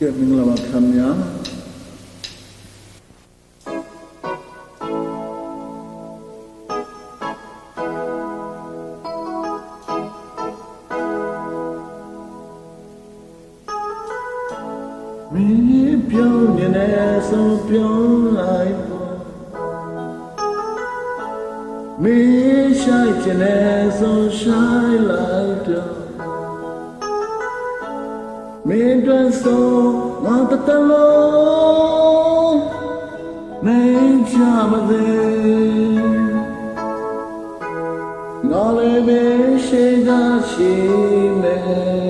ကျေမင်္ဂလာပါခင်ဗျာမင်းပြောင်းနေတဲ့အဆုံးပြောင်းလိုက်ပေါ်မင်းရှိုက်ခြင်းနဲ့ဆုံးရှိုက်လိုက်တော့ မင်းတို့ဆုံးငါတတလုံးမင်းချမသေးငါလည်းပဲရှိသာရှိမယ်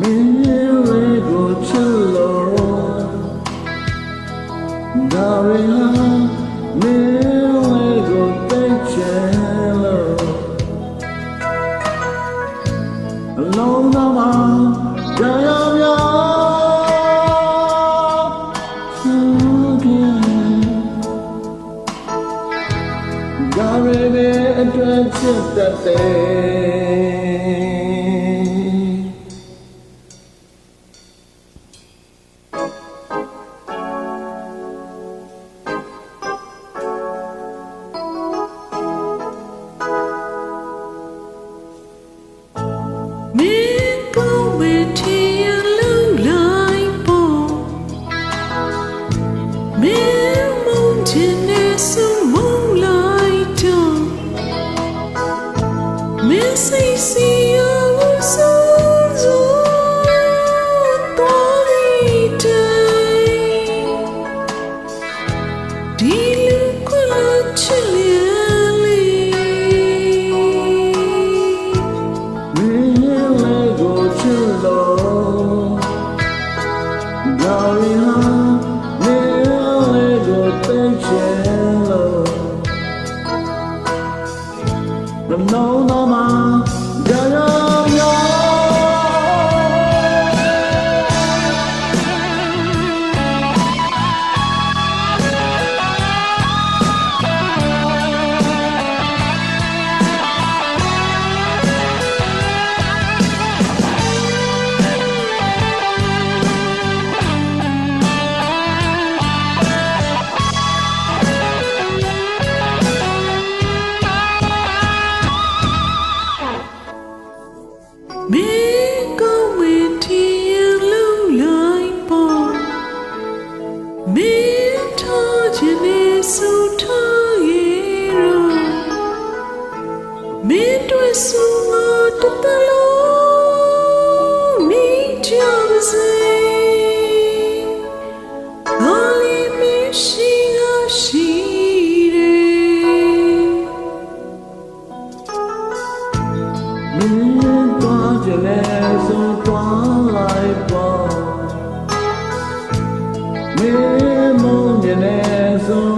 မင်းရဲ့ဝဲကိုချစ်လို့ဒါရီဟာမင်းဝဲကိုတိတ်ချင်လို့အလုံးသားမှာရရမြာသူပြန်ဒါရီရဲ့အတွက်ချစ်တတ်တယ် 明大街来送端来吧，美梦的来送。